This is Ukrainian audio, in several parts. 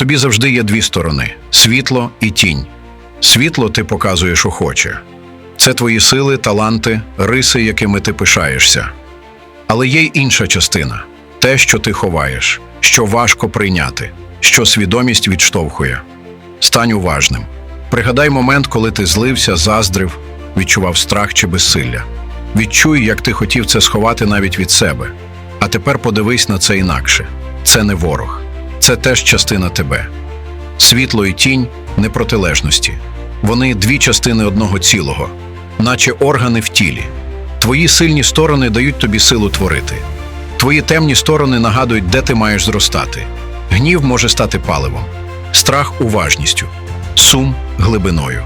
тобі завжди є дві сторони: світло і тінь. Світло ти показуєш охоче. Це твої сили, таланти, риси, якими ти пишаєшся. Але є й інша частина те, що ти ховаєш, що важко прийняти, що свідомість відштовхує. Стань уважним. Пригадай момент, коли ти злився, заздрив, відчував страх чи безсилля. Відчуй, як ти хотів це сховати навіть від себе. А тепер подивись на це інакше. Це не ворог, це теж частина тебе. Світло і тінь не протилежності. Вони дві частини одного цілого, наче органи в тілі. Твої сильні сторони дають тобі силу творити. Твої темні сторони нагадують, де ти маєш зростати. Гнів може стати паливом, страх уважністю, сум глибиною.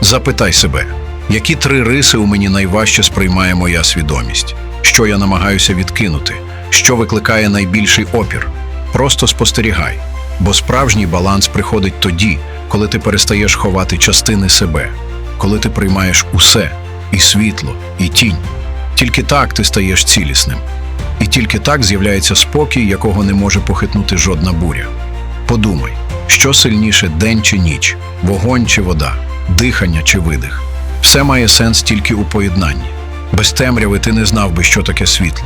Запитай себе, які три риси у мені найважче сприймає моя свідомість, що я намагаюся відкинути, що викликає найбільший опір. Просто спостерігай, бо справжній баланс приходить тоді, коли ти перестаєш ховати частини себе, коли ти приймаєш усе і світло, і тінь. Тільки так ти стаєш цілісним. І тільки так з'являється спокій, якого не може похитнути жодна буря. Подумай, що сильніше день чи ніч, вогонь чи вода, дихання чи видих. Все має сенс тільки у поєднанні. Без темряви ти не знав би, що таке світло.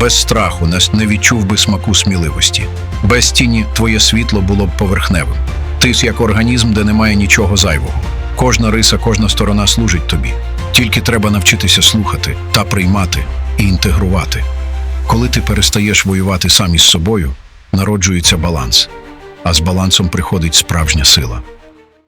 Без страху не, відчув би смаку сміливості. Без тіні твоє світло було б поверхневим. Ти як організм, де немає нічого зайвого. Кожна риса, кожна сторона служить тобі. Тільки треба навчитися слухати та приймати і інтегрувати. Коли ти перестаєш воювати сам із собою, народжується баланс, а з балансом приходить справжня сила.